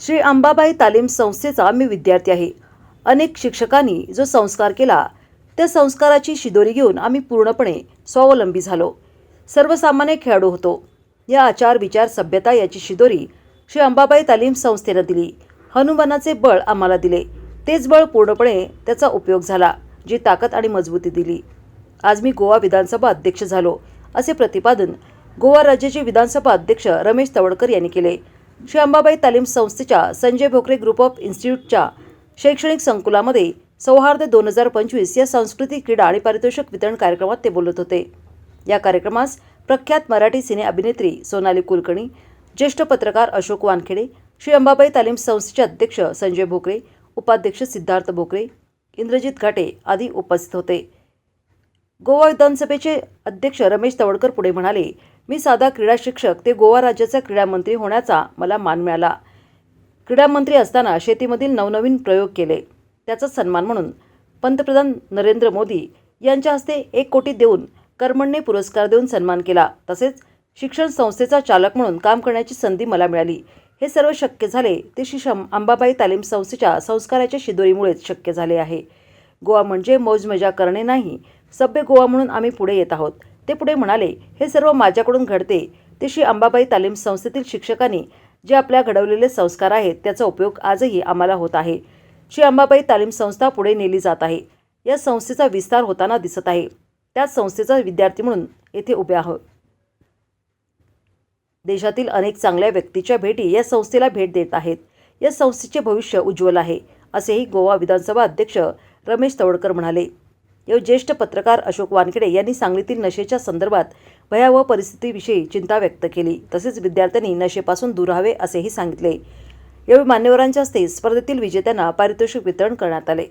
श्री अंबाबाई तालीम संस्थेचा मी विद्यार्थी आहे. अनेक शिक्षकांनी जो संस्कार केला त्या संस्काराची शिदोरी घेऊन आम्ही पूर्णपणे स्वावलंबी झालो. सर्वसामान्य खेळाडू होतो. या आचार विचार सभ्यता याची शिदोरी श्री अंबाबाई तालीम संस्थेनं दिली. हनुमानाचे बळ आम्हाला दिले. तेच बळ पूर्णपणे त्याचा उपयोग झाला जी ताकद आणि मजबूती दिली. आज मी गोवा विधानसभा अध्यक्ष झालो असे प्रतिपादन गोवा राज्याचे विधानसभा अध्यक्ष रमेश तवडकर यांनी केले. श्री अंबाबाई तालीम संस्थेच्या संजय भोकरे ग्रुप ऑफ इन्स्टिट्यूटच्या शैक्षणिक संकुलामध्ये सौहार्द दोन हजार पंचवीस या सांस्कृतिक क्रीडा आणि पारितोषिक वितरण कार्यक्रमात ते बोलत होते. या कार्यक्रमास प्रख्यात मराठी सिने अभिनेत्री सोनाली कुलकर्णी ज्येष्ठ पत्रकार अशोक वानखेडे श्री अंबाबाई तालीम संस्थेचे अध्यक्ष संजय भोकरे उपाध्यक्ष सिद्धार्थ भोकरे इंद्रजित घाटे आदी उपस्थित होते. गोवा विधानसभेचे अध्यक्ष रमेश तवडकर पुढे म्हणाले मी साधा क्रीडा शिक्षक ते गोवा राज्याचा क्रीडामंत्री होण्याचा मला मान मिळाला. क्रीडामंत्री असताना शेतीमधील नवनवीन प्रयोग केले. त्याचा सन्मान म्हणून पंतप्रधान नरेंद्र मोदी यांच्या हस्ते एक कोटी देऊन कर्मणने पुरस्कार देऊन सन्मान केला. तसेच शिक्षण संस्थेचा चालक म्हणून काम करण्याची संधी मला मिळाली. हे सर्व शक्य झाले ते शिशम अंबाबाई तालीम संस्थेच्या संस्काराच्या शिदोरीमुळेच शक्य झाले आहे. गोवा म्हणजे मौजमजा करणे नाही सभ्य गोवा म्हणून आम्ही पुढे येत आहोत. ते पुढे म्हणाले हे सर्व माझ्याकडून घडते. ते श्री अंबाबाई तालीम संस्थेतील शिक्षकांनी जे आपल्या घडवलेले संस्कार आहेत त्याचा उपयोग आजही आम्हाला होत आहे. श्री अंबाबाई तालीम संस्था पुढे नेली जात आहे. या संस्थेचा विस्तार होताना दिसत आहे. त्याच संस्थेचा विद्यार्थी म्हणून येथे उभे आहोत देशातील अनेक चांगल्या व्यक्तीच्या भेटी या संस्थेला भेट देत आहेत. या संस्थेचे भविष्य उज्ज्वल आहे असेही गोवा विधानसभा अध्यक्ष रमेश तवडकर म्हणाले. या ज्येष्ठ पत्रकार अशोक वानखेडे यांनी सांगलीतील नशेच्या संदर्भात भयावह परिस्थितीविषयी चिंता व्यक्त केली. तसेच विद्यार्थ्यांनी नशेपासून दूर राहावे असेही सांगितले. यावेळी मान्यवरांच्या हस्ते स्पर्धेतील विजेत्यांना पारितोषिक वितरण करण्यात आले.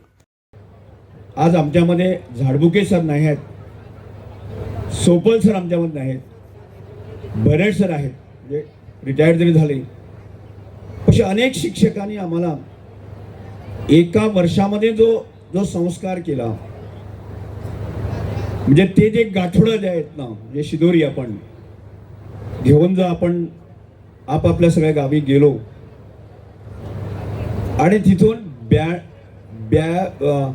आज आमच्यामध्ये झाडबुके सर नाही आहेत. सोपल सर आमच्यामध्ये नाही आहेत. बरेड सर आहेत. म्हणजे रिटायर्ड जरी झाले. असे अनेक शिक्षकांनी आम्हाला एका वर्षामध्ये जो जो संस्कार केला. म्हणजे ते जे गाठोडं जे आहेत ना जे शिदोरी आपण घेऊन जर आपण आपापल्या सगळ्या गावी गेलो. आणि तिथून ब्या ब्या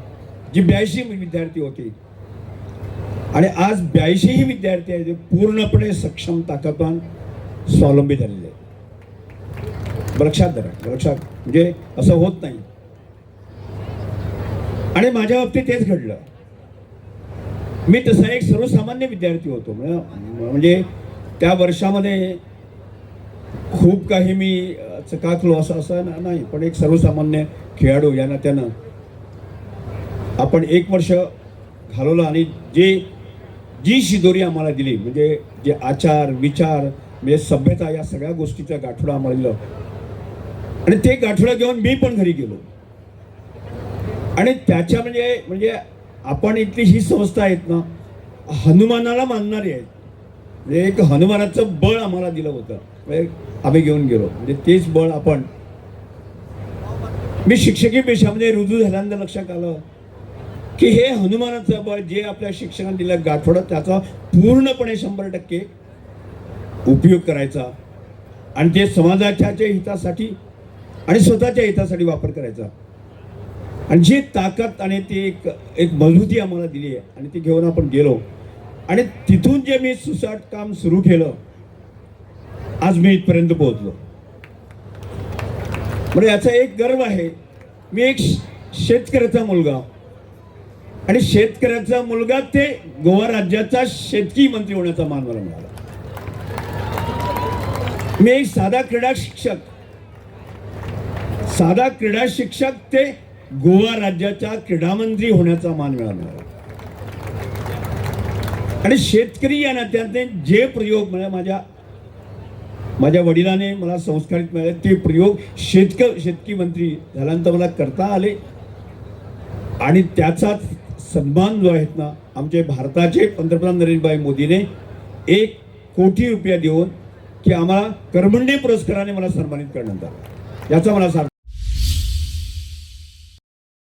जी ब्याऐंशी विद्यार्थी होती. आणि आज ब्याऐंशीही विद्यार्थी आहेत जे पूर्णपणे सक्षम ताकदवान स्वावलंबी झालेले आहेत. लक्षात धरा. लक्षात म्हणजे असं होत नाही. आणि माझ्या बाबतीत तेच घडलं. मी तसा एक सर्वसामान्य विद्यार्थी होतो. म्हणजे-, म्हणजे त्या वर्षामध्ये खूप काही मी चकाकलो असं असं ना- नाही. पण एक सर्वसामान्य खेळाडू या नात्यानं आपण एक वर्ष घालवलं आणि जे जी शिदोरी आम्हाला दिली म्हणजे जे आचार विचार म्हणजे सभ्यता या सगळ्या गोष्टीचा गाठोडा आम्हाला दिलं. आणि ते गाठोडं घेऊन मी पण घरी गेलो. आणि त्याच्या म्हणजे म्हणजे आपण इथली ही संस्था आहेत ना हनुमानाला मानणारी आहेत. म्हणजे एक हनुमानाचं बळ आम्हाला दिलं होतं. म्हणजे आम्ही घेऊन गेलो. म्हणजे तेच बळ आपण मी शिक्षकी पेशामध्ये म्हणजे रुजू झाल्यानंतर लक्षात आलं की हे हनुमानाचं बळ जे आपल्या शिक्षकांनी दिलं गाठोडं त्याचा पूर्णपणे शंभर टक्के उपयोग करायचा. आणि ते समाजाच्या हितासाठी आणि स्वतःच्या हितासाठी वापर करायचा. आणि जी ताकद आणि ती एक एक मजबूती आम्हाला दिली आहे आणि ती घेऊन आपण गेलो. आणि तिथून जे मी सुसाट काम सुरू केलं आज मी इथपर्यंत पोहोचलो. म्हणजे याचा एक गर्व आहे मी एक श- शेतकऱ्याचा मुलगा. आणि शेतकऱ्याचा मुलगा ते गोवा राज्याचा शेतकी मंत्री होण्याचा मान मला मिळाला. मी एक साधा क्रीडा शिक्षक. साधा क्रीडा शिक्षक ते गोवा राज्याच्या क्रीडा मंत्री होण्याचा मान मिळाला. आणि शेतकरी या नात्याने जे प्रयोग म्हणजे माझ्या माझ्या वडिलाने मला संस्कारित मिळाले ते प्रयोग शेतक शेतकी मंत्री झाल्यानंतर मला करता आले. आणि त्याचा सन्मान जो आहेत ना आमचे भारताचे पंतप्रधान नरेंद्रभाई मोदीने एक कोटी रुपया देऊन की आम्हाला करमंडे पुरस्काराने मला सन्मानित करण्यात आलं. याचा मला सार्थ